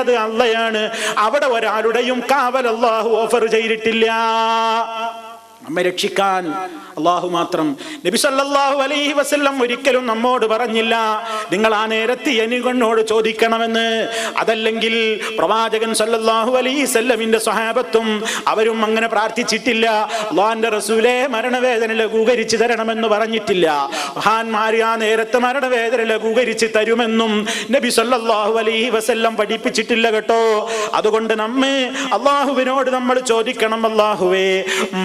അത് അള്ളയാണ്. അവിടെ ഒരാളുടെയും കാവൽ അള്ളാഹു ഓഫർ ചെയ്തിട്ടില്ല. നമ്മെ രക്ഷിക്കാൻ. അള്ളാഹു മാത്രം. നബി സല്ലല്ലാഹു അലൈഹി വസല്ലം ഒരിക്കലും നമ്മോട് പറഞ്ഞില്ല. നിങ്ങൾ ആ നേരത്ത് എനികൊന്നോട് ചോദിക്കണമെന്ന്. അതല്ലെങ്കിൽ പ്രവാചകൻ സല്ലല്ലാഹു അലൈഹി വസല്ലമിന്റെ സ്വഹാബത്തും അവരും അങ്ങനെ പ്രാർത്ഥിച്ചിട്ടില്ല. അള്ളാഹിന്റെ റസൂലെ മരണവേദന ലഘൂകരിച്ചു തരണമെന്ന് പറഞ്ഞിട്ടില്ല. മഹാന്മാര് ആ നേരത്തെ മരണവേദന ലഘൂകരിച്ച് തരുമെന്നും നബി സല്ലല്ലാഹു അലൈഹി വസല്ലം പഠിപ്പിച്ചിട്ടില്ല കേട്ടോ. അതുകൊണ്ട് നമ്മെ അള്ളാഹുവിനോട് നമ്മൾ ചോദിക്കണം അള്ളാഹുവേ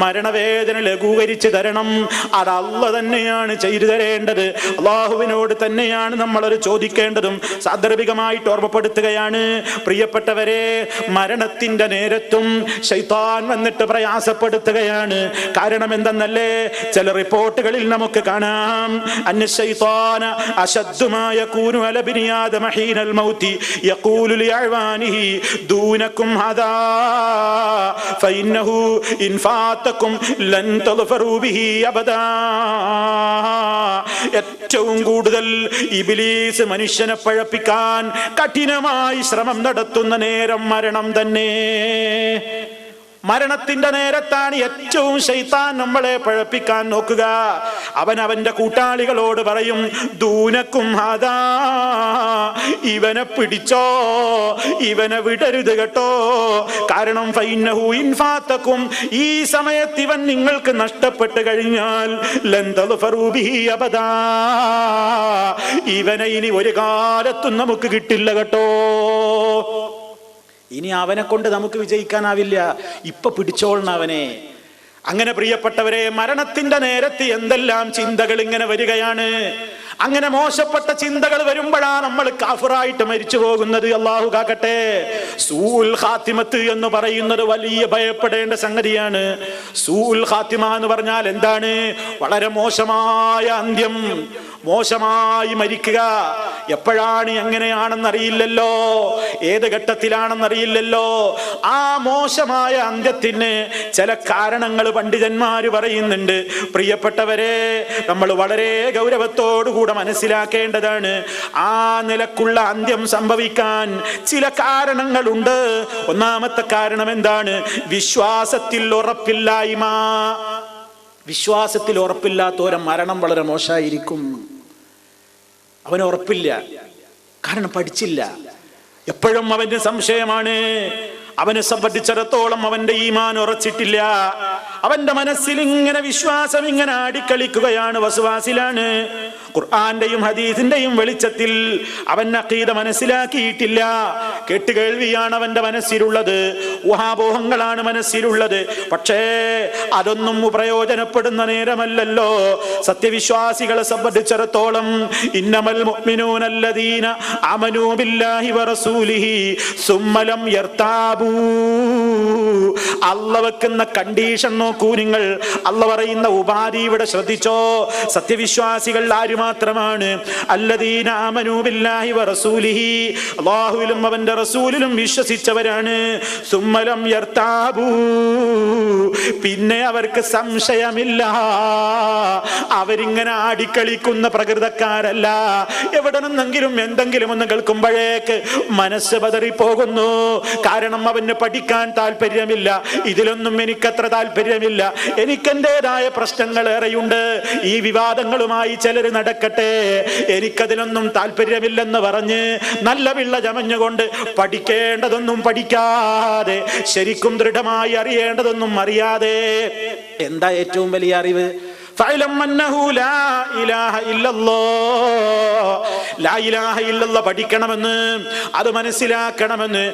മരണവേദന ലഘൂകരിച്ച് തരണം. അത് അല്ല തന്നെയാണ് ചെയ്തു തരേണ്ടത്. അള്ളാഹുവിനോട് തന്നെയാണ് നമ്മൾ നമ്മളത് ചോദിക്കേണ്ടതും. സാന്ദർഭികമായിട്ട് ഓർമ്മപ്പെടുത്തുകയാണ്. പ്രിയപ്പെട്ടവരെ മരണത്തിന്റെ നേരത്തും ശൈത്താൻ വന്നിട്ട് പ്രയാസപ്പെടുത്തുകയാണ്. കാരണം എന്തെന്നല്ലേ? ചില റിപ്പോർട്ടുകളിൽ നമുക്ക് കാണാം. അന്ന ശൈത്താന അശദ്ദുമായ കൂനു അലബിനിയാദ മഹീനൽ മൗതി യഖൂലു ലിഅഴ്വാനിഹി ദൂനക്കും ഹദാ. ഫഇന്നഹു ഇൻ ഫാതക്കും ലൻ ഏറ്റവും കൂടുതൽ ഇബിലീസ് മനുഷ്യനെ പഴപ്പിക്കാൻ കഠിനമായി ശ്രമം നടത്തുന്ന നേരം മരണം തന്നെ. മരണത്തിന്റെ നേരത്താണ് ഏറ്റവും ശൈത്താൻ നമ്മളെ പഴപ്പിക്കാൻ നോക്കുക. അവൻ അവന്റെ കൂട്ടാളികളോട് പറയും ദൂനക്കും ഹാദാ ഇവനെ പിടിച്ചോ ഇവനെ വിടരുത് കേട്ടോ. കാരണം ഇൻഫാത്തക്കും ഈ സമയത്ത് ഇവൻ നിങ്ങൾക്ക് നഷ്ടപ്പെട്ട് കഴിഞ്ഞാൽ. ഇവനെ ഇനി ഒരു കാലത്തും നമുക്ക് കിട്ടില്ല കേട്ടോ. ഇനി അവനെ കൊണ്ട് നമുക്ക് വിജയിക്കാനാവില്ല. ഇപ്പൊ പിടിച്ചോളണം അവനെ. അങ്ങനെ പ്രിയപ്പെട്ടവരെ മരണത്തിന്റെ നേരത്ത് എന്തെല്ലാം ചിന്തകൾ ഇങ്ങനെ വരികയാണ്? അങ്ങനെ മോശപ്പെട്ട ചിന്തകൾ വരുമ്പോഴാണ് നമ്മൾ കാഫറായിട്ട് മരിച്ചു പോകുന്നത്. അള്ളാഹു കാക്കട്ടെ സൂൽ ഖാത്തിമത്ത് എന്ന് പറയുന്നത് വലിയ ഭയപ്പെടേണ്ട സംഗതിയാണ്. സൂൽ ഖാത്തിമ എന്ന് പറഞ്ഞാൽ എന്താണ്? വളരെ മോശമായ അന്ത്യം. മോശമായി മരിക്കുക. എപ്പോഴാണ് എങ്ങനെയാണെന്നറിയില്ലല്ലോ. ഏത് ഘട്ടത്തിലാണെന്നറിയില്ലല്ലോ. ആ മോശമായ അന്ത്യത്തിന് ചില കാരണങ്ങൾ പണ്ഡിതന്മാർ പറയുന്നുണ്ട് പ്രിയപ്പെട്ടവരെ നമ്മൾ വളരെ ഗൗരവത്തോടുകൂടെ മനസ്സിലാക്കേണ്ടതാണ് ആ നിലക്കുള്ള അന്ത്യം സംഭവിക്കാൻ ചില കാരണങ്ങളുണ്ട്. ഒന്നാമത്തെ കാരണം എന്താണ്? വിശ്വാസത്തിൽ ഉറപ്പില്ലായ്മ. വിശ്വാസത്തിൽ ഉറപ്പില്ലാത്തവരെ മരണം വളരെ മോശമായിരിക്കും. അവന് ഉറപ്പില്ല. കാരണം പഠിച്ചില്ല. എപ്പോഴും അവന്റെ സംശയമാണ്. അവനെ സംബന്ധിച്ചിടത്തോളം അവന്റെ ഈമാൻ ഉറച്ചിട്ടില്ല. അവന്റെ മനസ്സിൽ ഇങ്ങനെ വിശ്വാസം ഇങ്ങനെ ആടിക്കളിക്കുകയാണ് വസുവാസിലാണ്. ഖുർആന്റെയും ഹദീസിന്റെയും വെളിച്ചത്തിൽ അവൻ അക്കീത മനസ്സിലാക്കിയിട്ടില്ല. കേട്ടുകേൾവിയാണ് അവന്റെ മനസ്സിലുള്ളത്. ഊഹാപോഹങ്ങളാണ് മനസ്സിലുള്ളത്. പക്ഷേ അതൊന്നും പ്രയോജനപ്പെടുന്ന നേരമല്ലല്ലോ. സത്യവിശ്വാസികളെ സംബന്ധിച്ചിടത്തോളം ഇന്നമൽ മുഅ്മിനൂനല്ലദീന ആമനൂ ബില്ലാഹി വറസൂലിഹി സുമ്മലം യർതാബൂ. അല്ല വെക്കുന്ന കണ്ടീഷൻ നോക്കൂ നിങ്ങൾ. അല്ല പറയുന്ന ഉപാധി ഇവിടെ ശ്രദ്ധിച്ചോ? സത്യവിശ്വാസികൾ ആര് മാത്രമാണ്. വറസൂലിഹി അല്ലാഹുവിലും അവന്റെ റസൂലിലും വിശ്വസിച്ചവരാണ്. സുമ്മലം പിന്നെ അവർക്ക് സംശയമില്ല. അവരിങ്ങനെ ആടിക്കളിക്കുന്ന പ്രകൃതക്കാരല്ല. എവിടെ നിന്നെങ്കിലും എന്തെങ്കിലും ഒന്ന് കേൾക്കുമ്പോഴേക്ക് മനസ്സ് പതറിപ്പോകുന്നു കാരണം അവന് പഠിക്കാൻ താല്പര്യമില്ല. ഇതിലൊന്നും എനിക്കത്ര താല്പര്യമില്ല. എനിക്കെന്റേതായ പ്രശ്നങ്ങൾ ഏറെയുണ്ട്. ഈ വിവാദങ്ങളുമായി ചിലർ നടക്കട്ടെ എനിക്കതിലൊന്നും താല്പര്യമില്ലെന്ന് പറഞ്ഞ് നല്ല പിള്ള ചമഞ്ഞുകൊണ്ട് പഠിക്കേണ്ടതൊന്നും പഠിക്കാതെ ശരിക്കും ദൃഢമായി അറിയേണ്ടതൊന്നും അറിയാതെ. എന്താ ഏറ്റവും വലിയ അറിവ്? പഠിക്കണമെന്ന് അത് മനസ്സിലാക്കണമെന്ന്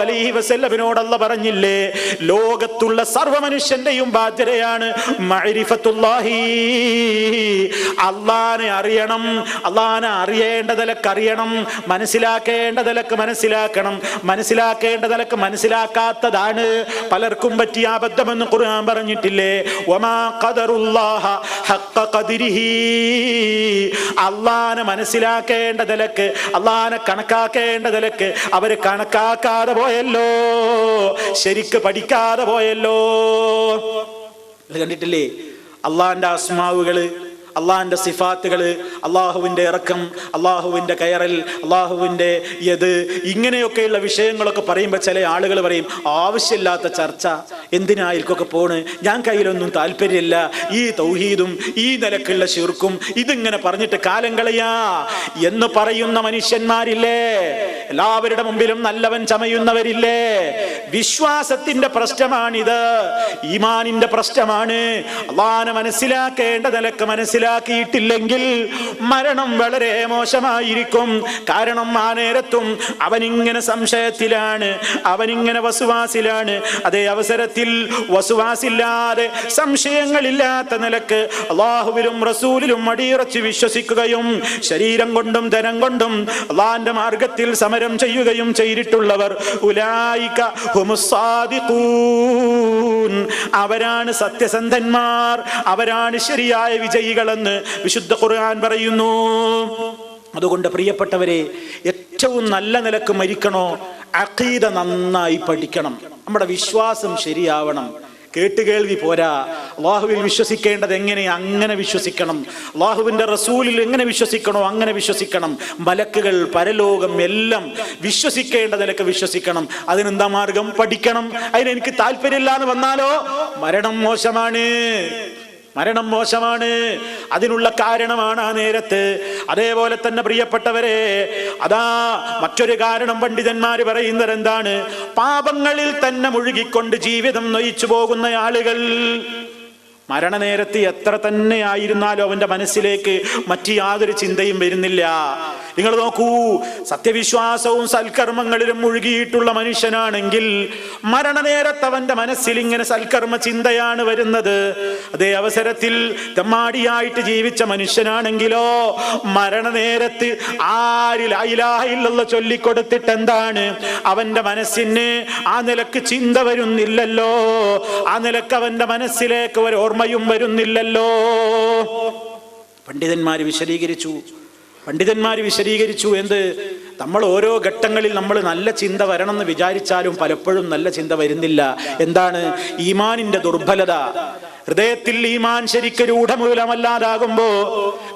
അലൈഹി വസല്ലമിനോടല്ല പറഞ്ഞില്ലേ? ലോകത്തുള്ള സർവ മനുഷ്യന്റെയും ബാധ്യതയാണ് അള്ളാനെ അറിയണം അള്ളാനെ അറിയേണ്ടതിലൊക്കെ അറിയണം മനസ്സിലാക്കേണ്ടതിലൊക്കെ മനസ്സിലാക്കണം. മനസ്സിലാക്കേണ്ടതിലൊക്കെ മനസ്സിലാക്കാത്തതാണ് പലർക്കും പറ്റിയ അബദ്ധമെന്ന് ഖുർആൻ പറഞ്ഞിട്ടില്ലേ? ഒമാ ഖദറുല്ലാഹ മനസ്സിലാക്കേണ്ട നിലയ്ക്ക് അള്ളാനെ കണക്കാക്കേണ്ട നിലയ്ക്ക് അവർ കണക്കാക്കാതെ പോയല്ലോ. ശരിക്ക് പഠിക്കാതെ പോയല്ലോ. കണ്ടിട്ടില്ലേ? അള്ളാന്റെ ആസ്മാവുകൾ അള്ളാഹിന്റെ സിഫാത്തുകൾ അള്ളാഹുവിന്റെ ഇറക്കം അള്ളാഹുവിന്റെ കയറൽ അള്ളാഹുവിന്റെ യത് ഇങ്ങനെയൊക്കെയുള്ള വിഷയങ്ങളൊക്കെ പറയുമ്പോൾ ചില ആളുകൾ പറയും ആവശ്യമില്ലാത്ത ചർച്ച എന്തിനായിരിക്കൊക്കെ പോണ്? ഞാൻ കയ്യിലൊന്നും താല്പര്യമില്ല. ഈ തൗഹീദും ഈ നിലക്കുള്ള ശിർക്കും ഇതിങ്ങനെ പറഞ്ഞിട്ട് കാലം കളയാ എന്ന് പറയുന്ന മനുഷ്യന്മാരില്ലേ? എല്ലാവരുടെ മുമ്പിലും നല്ലവൻ ചമയുന്നവരില്ലേ? വിശ്വാസത്തിന്റെ പ്രശ്നമാണിത്. ഈമാനിന്റെ പ്രശ്നമാണ്. അള്ളാനെ മനസ്സിലാക്കേണ്ട നിലയ്ക്ക് മനസ്സിലാക്കിയിട്ടില്ലെങ്കിൽ മരണം വളരെ മോശമായിരിക്കും. കാരണം ആ നേരത്തും അവനിങ്ങനെ സംശയത്തിലാണ് അവനിങ്ങനെ വസുവാസിലാണ്. അതേ അവസരത്തിൽ വസുവാസില്ലാതെ സംശയങ്ങളില്ലാത്ത നിലയ്ക്ക് അള്ളാഹുവിലും റസൂലിലും അടിയുറച്ച് വിശ്വസിക്കുകയും ശരീരം കൊണ്ടും ധനം കൊണ്ടും അള്ളാന്റെ മാർഗത്തിൽ സമരം ചെയ്യുകയും ചെയ്തിട്ടുള്ളവർ. അവരാണ് സത്യസന്ധന്മാർ അവരാണ് ശരിയായ വിജയികളെന്ന് വിശുദ്ധ ഖുർആൻ പറയുന്നു. അതുകൊണ്ട് പ്രിയപ്പെട്ടവരെ ഏറ്റവും നല്ല നിലയ്ക്ക് മരിക്കണോ? അഖീദ നന്നായി പഠിക്കണം. നമ്മുടെ വിശ്വാസം ശരിയാവണം. കേട്ടുകേൾവി പോരാ. അള്ളാഹുവിൽ വിശ്വസിക്കേണ്ടത് എങ്ങനെ അങ്ങനെ വിശ്വസിക്കണം? അള്ളാഹുവിന്റെ റസൂലിൽ എങ്ങനെ വിശ്വസിക്കണോ അങ്ങനെ വിശ്വസിക്കണം. മലക്കുകൾ പരലോകം എല്ലാം വിശ്വസിക്കേണ്ട നിലയ്ക്ക് വിശ്വസിക്കണം. അതിനെന്താ മാർഗം? പഠിക്കണം. അതിനെനിക്ക് താല്പര്യമില്ലാന്ന് വന്നാലോ? മരണം മോശമാണ്. മരണം മോശമാണ്. അതിനുള്ള കാരണമാണ് ആ നേരത്ത്. അതേപോലെ തന്നെ പ്രിയപ്പെട്ടവരെ അതാ മറ്റൊരു കാരണം പണ്ഡിതന്മാർ പറയുന്നത് എന്താണ്? പാപങ്ങളിൽ തന്നെ മുഴുകിക്കൊണ്ട് ജീവിതം നയിച്ചു പോകുന്ന ആളുകൾ മരണനേരത്ത് എത്ര തന്നെ ആയിരുന്നാലും അവന്റെ മനസ്സിലേക്ക് മറ്റു യാതൊരു ചിന്തയും വരുന്നില്ല. നിങ്ങൾ നോക്കൂ സത്യവിശ്വാസവും സൽക്കർമ്മങ്ങളിലും മുഴുകിയിട്ടുള്ള മനുഷ്യനാണെങ്കിൽ മരണനേരത്ത് അവന്റെ മനസ്സിൽ ഇങ്ങനെ സൽക്കർമ്മ ചിന്തയാണ് വരുന്നത്. അതേ അവസരത്തിൽ തെമ്മാടിയായിട്ട് ജീവിച്ച മനുഷ്യനാണെങ്കിലോ മരണനേരത്ത് ആരിൽ അയിലാഹില്ലെന്ന് ചൊല്ലിക്കൊടുത്തിട്ട് എന്താണ്? അവന്റെ മനസ്സിന് ആ നിലയ്ക്ക് ചിന്ത വരുന്നില്ലല്ലോ. ആ നിലയ്ക്ക് അവന്റെ മനസ്സിലേക്ക് ഒരു ഓർമ്മയും വരുന്നില്ലല്ലോ. പണ്ഡിതന്മാർ വിശദീകരിച്ചു. പണ്ഡിതന്മാർ വിശദീകരിച്ചു എന്ത്? നമ്മൾ ഓരോ ഘട്ടങ്ങളിൽ നമ്മൾ നല്ല ചിന്ത വരണമെന്ന് വിചാരിച്ചാലും പലപ്പോഴും നല്ല ചിന്ത വരുന്നില്ല. എന്താണ്? ഈമാനിന്റെ ദുർബലത. ഹൃദയത്തിൽ ഈമാൻ ശരിക്കും രൂഢമൂലമല്ലാതാകുമ്പോ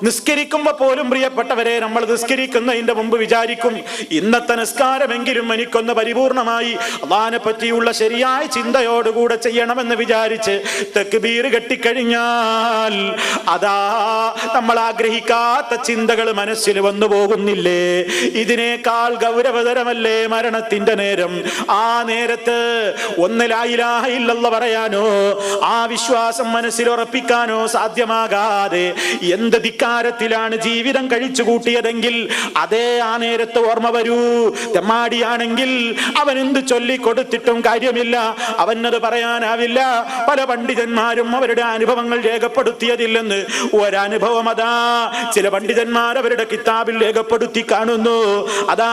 നിസ്കരിക്കുമ്പോ പോലും പ്രിയപ്പെട്ടവരെ നമ്മൾ നിസ്കരിക്കുന്നതിന്റെ മുമ്പ് വിചാരിക്കും ഇന്നത്തെ നിസ്കാരമെങ്കിലും എനിക്കൊന്ന് പരിപൂർണമായി അള്ളഹാനെ പറ്റിയുള്ള ശരിയായ ചിന്തയോടുകൂടെ ചെയ്യണമെന്ന് വിചാരിച്ച് തെക്കുബീർ കെട്ടിക്കഴിഞ്ഞാൽ അതാ നമ്മൾ ആഗ്രഹിക്കാത്ത ചിന്തകൾ മനസ്സിൽ വന്നു പോകുന്നില്ലേ ഇതിനേക്കാൾ ഗൗരവതരമല്ലേ മരണത്തിന്റെ നേരം? ആ നേരത്ത് ഒന്നിലായില്ലാഹില്ലെന്ന് പറയാനോ ആ വിശ്വാസം മനസ്സിൽ ഉറപ്പിക്കാനോ സാധ്യമാകാതെ എന്ത് ധിക്കാരത്തിലാണ് ജീവിതം കഴിച്ചു കൂട്ടിയതെങ്കിൽ അതേ ആ നേരത്ത് ഓർമ്മ വരൂ. തെമ്മാടിയാണെങ്കിൽ അവൻ എന്ത് ചൊല്ലിക്കൊടുത്തിട്ടും കാര്യമില്ല. അവനത് പറയാനാവില്ല. പല പണ്ഡിതന്മാരും അവരുടെ അനുഭവങ്ങൾ രേഖപ്പെടുത്തിയതില്ലെന്ന് ഒരനുഭവം അതാ ചില പണ്ഡിതന്മാർ അവരുടെ കിതാബിൽ രേഖപ്പെടുത്തി കാണുന്നു. അതാ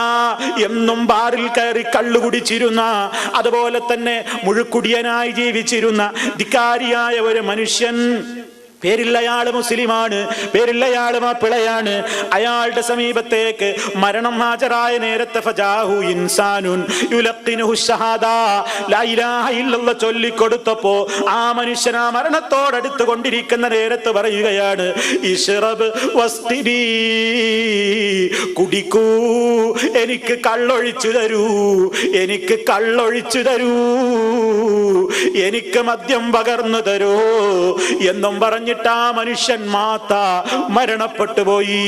എന്നും ബാറിൽ കയറി കള്ളു കുടിച്ചിരുന്ന അതുപോലെ തന്നെ മുഴുക്കുടിയനായി ജീവിച്ചിരുന്ന ധിക്കാരിയായ ഒരു മനുഷ്യൻ പേരില്ലയാൾ മുസ്ലിമാണ് പേരില്ലയാൾ മാപ്പിളയാണ്. അയാളുടെ സമീപത്തേക്ക് മരണം ഹാജരായ നേരത്തെ ഫജാഹു ഇൻസാനുൻ ചൊല്ലിക്കൊടുത്തപ്പോ ആ മനുഷ്യൻ ആ മരണത്തോടടുത്ത് കൊണ്ടിരിക്കുന്ന നേരത്ത് പറയുകയാണ് ഇഷ്റബ് കുടിക്കൂ എനിക്ക് കള്ളൊഴിച്ചു തരൂ എനിക്ക് കള്ളൊഴിച്ചു തരൂ എനിക്ക് മദ്യം പകർന്നു തരൂ എന്നും പറഞ്ഞിട്ട് ആ മനുഷ്യൻ മാത്ത മരണപ്പെട്ടു പോയി.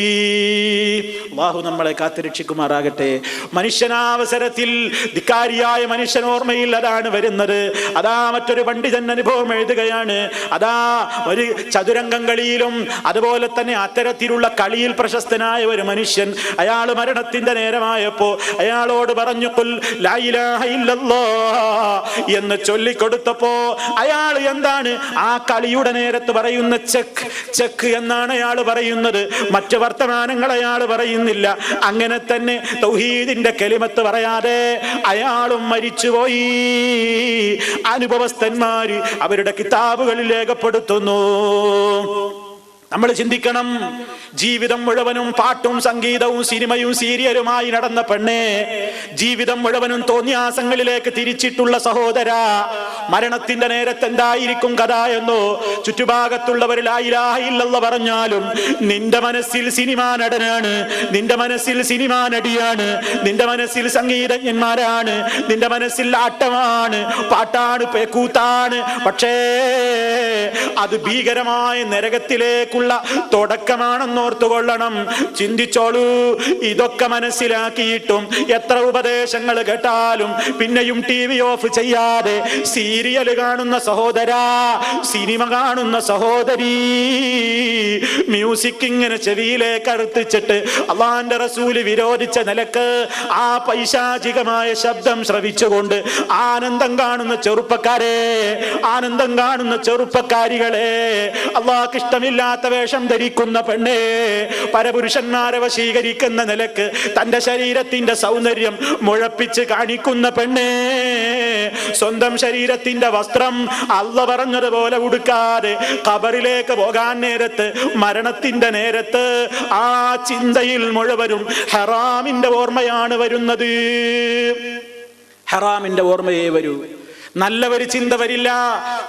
അള്ളാഹു നമ്മളെ കാത്തുരക്ഷിക്കുമാറാകട്ടെ മനുഷ്യനാവസരത്തിൽ ധിക്കാരിയായ മനുഷ്യൻ ഓർമ്മയിൽ അതാണ് വരുന്നത്. അതാ മറ്റൊരു പണ്ഡിതൻ അനുഭവം എഴുതുകയാണ്. അതാ ഒരു ചതുരംഗം കളിയിലും അതുപോലെ തന്നെ അത്തരത്തിലുള്ള കളിയിൽ പ്രശസ്തനായ ഒരു മനുഷ്യൻ അയാൾ മരണത്തിന്റെ നേരമായപ്പോ അയാളോട് പറഞ്ഞു കുൽ ലാ ഇലാഹ ഇല്ലല്ലാഹ്" എന്ന് ചൊല്ലിക്കൊടുത്തപ്പോ അയാൾ എന്താണ് ആ കളിയുടെ നേരത്ത് പറയുന്ന ചെക്ക് ചെക്ക് എന്നാണ് അയാൾ പറയുന്നത്. മറ്റു വർത്തമാനങ്ങൾ അയാൾ പറയുന്നില്ല. അങ്ങനെ തന്നെ തൗഹീദിന്റെ കെലിമത്ത് പറയാതെ അയാളും മരിച്ചുപോയി. അനുഭവസ്ഥന്മാര് അവരുടെ കിതാബുകളിൽ രേഖപ്പെടുത്തുന്നു. നമ്മൾ ചിന്തിക്കണം. ജീവിതം മുഴുവനും പാട്ടും സംഗീതവും സിനിമയും സീരിയലുമായി നടന്ന പെണ്ണെ ജീവിതം മുഴുവനും തോന്നിയാസങ്ങളിലേക്ക് തിരിച്ചിട്ടുള്ള സഹോദര മരണത്തിന്റെ നേരത്ത് എന്തായിരിക്കും കഥ എന്നോ ചുറ്റുഭാഗത്തുള്ളവരിൽ ആയിരായില്ലെന്ന് പറഞ്ഞാലും നിന്റെ മനസ്സിൽ സിനിമാ നടനാണ് നിന്റെ മനസ്സിൽ സിനിമാ നടിയാണ് നിന്റെ മനസ്സിൽ സംഗീതജ്ഞന്മാരാണ് നിന്റെ മനസ്സിൽ ആട്ടമാണ് പാട്ടാണ് പേക്കൂത്താണ് പക്ഷേ അത് ഭീകരമായ നരകത്തിലേക്കുള്ള തുടക്കമാണെന്നോർത്തുകൊള്ളണം. ചിന്തിച്ചോളൂ ഇതൊക്കെ മനസ്സിലാക്കിയിട്ടും എത്ര ഉപദേശങ്ങൾ കേട്ടാലും പിന്നെയും ടി വി ഓഫ് ചെയ്യാതെ സീരിയൽ കാണുന്ന സഹോദര സിനിമ കാണുന്ന സഹോദരി. മ്യൂസിക് ഇങ്ങനെ ചെവിയിലേക്ക് അടുത്തിച്ചിട്ട് അള്ളാന്റെ റസൂൽ വിരോധിച്ച നിലയ്ക്ക് ആ പൈശാചികമായ ശബ്ദം ശ്രവിച്ചുകൊണ്ട് ആനന്ദം കാണുന്ന ചെറുപ്പക്കാരെ ആനന്ദം കാണുന്ന ചെറുപ്പക്കാരികളെ അള്ളാഹ്ക്ക് ഇഷ്ടമില്ലാത്ത വേഷം ധരിക്കുന്ന പെണ്ണേ പരപുരുഷന്മാരെ വശീകരിക്കുന്ന നിലയ്ക്ക് തന്റെ ശരീരത്തിന്റെ സൗന്ദര്യം മുഴപ്പിച്ച് കാണിക്കുന്ന പെണ്ണേ സ്വന്തം ശരീരത്തിന്റെ വസ്ത്രം അല്ല പറഞ്ഞതുപോലെ ഉടുക്കാതെ കബറിലേക്ക് പോകാൻ നേരത്ത് മരണത്തിന്റെ നേരത്ത് ആ ചിന്തയിൽ മുഴുവനും ഹറാമിന്റെ ഓർമ്മയാണ് വരുന്നത്. ഹറാമിന്റെ ഓർമ്മയേ വരൂ. നല്ല ഒരു ചിന്ത വരില്ല.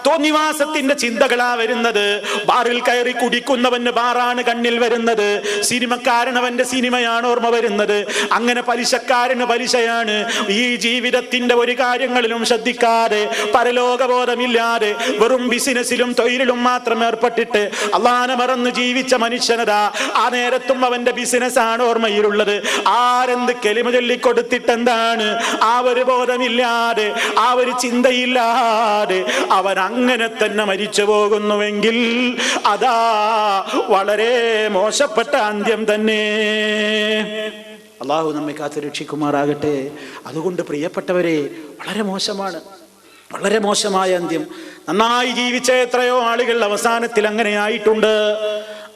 തോന്നിവാസത്തിന്റെ ചിന്തകളാ വരുന്നത്. ബാറിൽ കയറി കുടിക്കുന്നവന് ബാറാണ് കണ്ണിൽ വരുന്നത്. സിനിമക്കാരനവന്റെ സിനിമയാണ് ഓർമ്മ വരുന്നത്. അങ്ങനെ പലിശക്കാരന് പലിശയാണ്. ഈ ജീവിതത്തിന്റെ ഒരു കാര്യങ്ങളിലും ശ്രദ്ധിക്കാതെ പരലോകബോധമില്ലാതെ വെറും ബിസിനസ്സിലും തൊഴിലിലും മാത്രം ഏർപ്പെട്ടിട്ട് അള്ളാനെ മറന്ന് ജീവിച്ച മനുഷ്യനതാ. ആ നേരത്തും അവന്റെ ബിസിനസ്സാണ് ഓർമ്മയിലുള്ളത്. ആരെന്ത് കെളിമ ചൊല്ലിക്കൊടുത്തിട്ടെന്താണ്? ആ ഒരു ബോധമില്ലാതെ ആ ഒരു ചിന്തയില്ലാതെ അവൻ അങ്ങനെ തന്നെ മരിച്ചു പോകുന്നുവെങ്കിൽ അതാ വളരെ മോശപ്പെട്ട അന്ത്യം തന്നെ. അള്ളാഹു നമ്മെ കാത്തു രക്ഷിക്കുമാറാകട്ടെ. അതുകൊണ്ട് പ്രിയപ്പെട്ടവരെ വളരെ മോശമാണ്. വളരെ മോശമായ അന്ത്യം. നന്നായി ജീവിച്ച എത്രയോ ആളുകൾ അവസാനത്തിൽ അങ്ങനെ ആയിട്ടുണ്ട്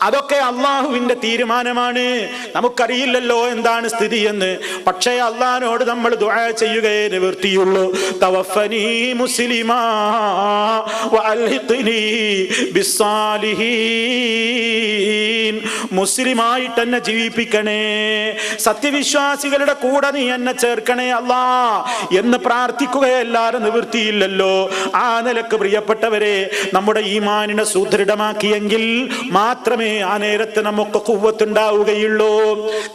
അതൊക്കെ അള്ളാഹുവിന്റെ തീരുമാനമാണ്. നമുക്കറിയില്ലല്ലോ എന്താണ് സ്ഥിതി എന്ന്. പക്ഷേ അള്ളഹാനോട് നമ്മൾ ദുആ ചെയ്യുകയേ നിവൃത്തിയുള്ളൂ. മുസ്ലിമാ മുസ്ലിമായിട്ട് എന്നെ ജീവിപ്പിക്കണേ. സത്യവിശ്വാസികളുടെ കൂടെ നീ എന്നെ ചേർക്കണേ അല്ലാ എന്ന് പ്രാർത്ഥിക്കുകയല്ലാതെ നിവൃത്തിയില്ലല്ലോ. ആ നിലയ്ക്ക് പ്രിയപ്പെട്ടവരെ നമ്മുടെ ഈമാനിനെ സുദൃഢമാക്കിയെങ്കിൽ മാത്രമേ ആ നേരത്ത് നമുക്ക് കുവ്വത്തുണ്ടാവുകയുള്ളൂ.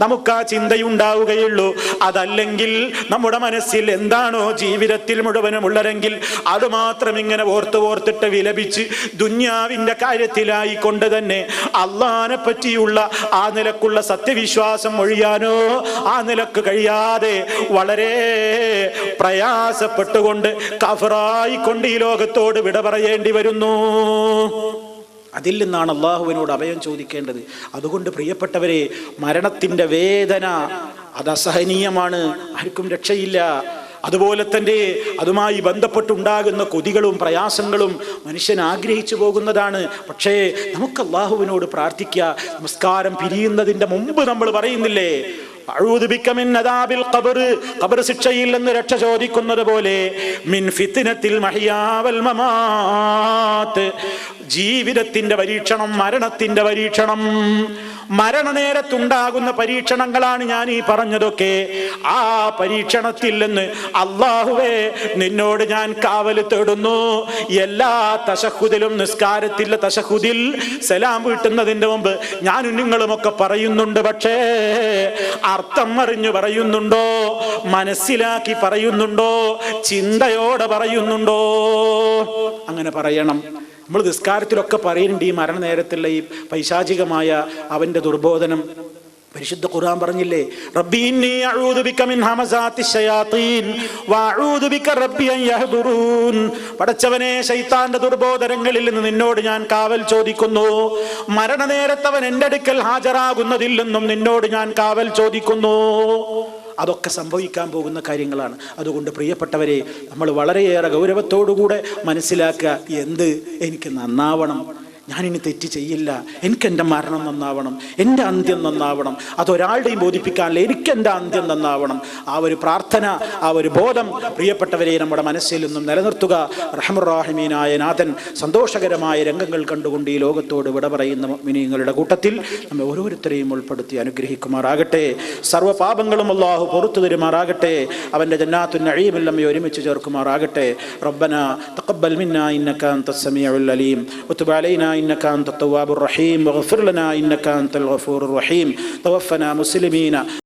നമുക്ക് ആ ചിന്തയുണ്ടാവുകയുള്ളൂ. അതല്ലെങ്കിൽ നമ്മുടെ മനസ്സിൽ എന്താണോ ജീവിതത്തിൽ മുഴുവനും ഉള്ളതെങ്കിൽ അത് മാത്രം ഇങ്ങനെ ഓർത്ത് ഓർത്തിട്ട് വിലപിച്ച് ദുന്യാവിന്റെ കാര്യത്തിലായിക്കൊണ്ട് തന്നെ അള്ളഹാനെ പറ്റിയുള്ള ആ നിലക്കുള്ള സത്യവിശ്വാസം ഒഴിയാനോ ആ നിലയ്ക്ക് കഴിയാതെ വളരെ പ്രയാസപ്പെട്ടുകൊണ്ട് കഫറായിക്കൊണ്ട് ഈ ലോകത്തോട് വിട പറയേണ്ടി വരുന്നു. അതിൽ നിന്നാണ് അള്ളാഹുവിനോട് അഭയം ചോദിക്കേണ്ടത്. അതുകൊണ്ട് പ്രിയപ്പെട്ടവരെ മരണത്തിന്റെ വേദന അത് അസഹനീയമാണ്. ആർക്കും രക്ഷയില്ല. അതുപോലെ തന്നെ അതുമായി ബന്ധപ്പെട്ടുണ്ടാകുന്ന കൊതികളും പ്രയാസങ്ങളും മനുഷ്യൻ ആഗ്രഹിച്ചു പോകുന്നതാണ്. പക്ഷേ നമുക്ക് അള്ളാഹുവിനോട് പ്രാർത്ഥിക്കുക. നമസ്കാരം പിരിയുന്നതിന്റെ മുമ്പ് നമ്മൾ പറയുന്നില്ലേ ശിക്ഷയിൽ നിന്ന് രക്ഷ ചോദിക്കുന്നത് പോലെ മിൻ ഫിത്നത്തിൽ മഹിയാവൽ മമാത്ത്. ജീവിതത്തിന്റെ പരീക്ഷണം മരണത്തിന്റെ പരീക്ഷണം. മരണനേരത്തുണ്ടാകുന്ന പരീക്ഷണങ്ങളാണ് ഞാൻ ഈ പറഞ്ഞതൊക്കെ. ആ പരീക്ഷണത്തിൽ നിന്ന് അള്ളാഹുവേ നിന്നോട് ഞാൻ കാവൽ തേടുന്നു. എല്ലാ തശഹുദിലും നിസ്കാരത്തിലെ തശഹുദിൽ സലാം വീട്ടുന്നതിന്റെ മുമ്പ് ഞാനും നിങ്ങളുമൊക്കെ പറയുന്നുണ്ട്. പക്ഷേ അർത്ഥം അറിഞ്ഞു പറയുന്നുണ്ടോ? മനസ്സിലാക്കി പറയുന്നുണ്ടോ? ചിന്തയോടെ പറയുന്നുണ്ടോ? അങ്ങനെ പറയണം. നമ്മൾ നിസ്കാരത്തിലൊക്കെ പറയുന്നുണ്ട് ഈ മരണനേരത്തുള്ള ഈ പൈശാചികമായ അവന്റെ ദുർബോധനം. പരിശുദ്ധ ഖുർആൻ പറഞ്ഞില്ലേ റബ്ബി ഇന്നി അഊദു ബിക മിൻ ഹമസാത്തി ശയാത്തീൻ വഅഊദു ബിക റബ്ബി അൻ യഹ്ദുറൂൻ. പടച്ചവനെ ശൈത്താന്റെ ദുർബോധനങ്ങളിൽ നിന്ന് നിന്നോട് ഞാൻ കാവൽ ചോദിക്കുന്നു. മരണനേരത്തവൻ എന്റെ അടുക്കൽ ഹാജരാകുന്നതിൽ നിന്നും നിന്നോട് ഞാൻ കാവൽ ചോദിക്കുന്നു. അതൊക്കെ സംഭവിക്കാൻ പോകുന്ന കാര്യങ്ങളാണ്. അതുകൊണ്ട് പ്രിയപ്പെട്ടവരെ നമ്മൾ വളരെയേറെ ഗൗരവത്തോടുകൂടെ മനസ്സിലാക്കുക എന്ത് എനിക്ക് നന്നാവണം. ഞാനിനി തെറ്റ് ചെയ്യില്ല. എനിക്ക് എന്റെ മരണം നന്നാവണം. എന്റെ അന്ത്യം നന്നാവണം. അതൊരാളുടെയും ബോധിപ്പിക്കാനില്ല. എനിക്ക് എന്റെ അന്ത്യം നന്നാവണം. ആ ഒരു പ്രാർത്ഥന ആ ഒരു ബോധം പ്രിയപ്പെട്ടവരെ നമ്മുടെ മനസ്സിൽ നിന്നും നിലനിർത്തുക. റഹമുറാഹിമീനായ നാഥൻ സന്തോഷകരമായ രംഗങ്ങൾ കണ്ടുകൊണ്ട് ഈ ലോകത്തോട് വിട പറയുന്ന മിനിയങ്ങളുടെ കൂട്ടത്തിൽ നമ്മെ ഓരോരുത്തരെയും ഉൾപ്പെടുത്തി അനുഗ്രഹിക്കുമാറാകട്ടെ. സർവപാപങ്ങളും അള്ളാഹു പുറത്തു തരുമാറാകട്ടെ. അവന്റെ ജന്നാത്തു നഈമിൽ നമ്മെ ഒരുമിച്ച് ചേർക്കുമാറാകട്ടെ. റബ്ബന തഖബ്ബൽ മിന്ന ഇന്നക തസ്സമിയുള്ള അലീം. വതുബ് അലൈനാ إنك أنت التواب الرحيم واغفر لنا إنك أنت الغفور الرحيم. توفنا مسلمين.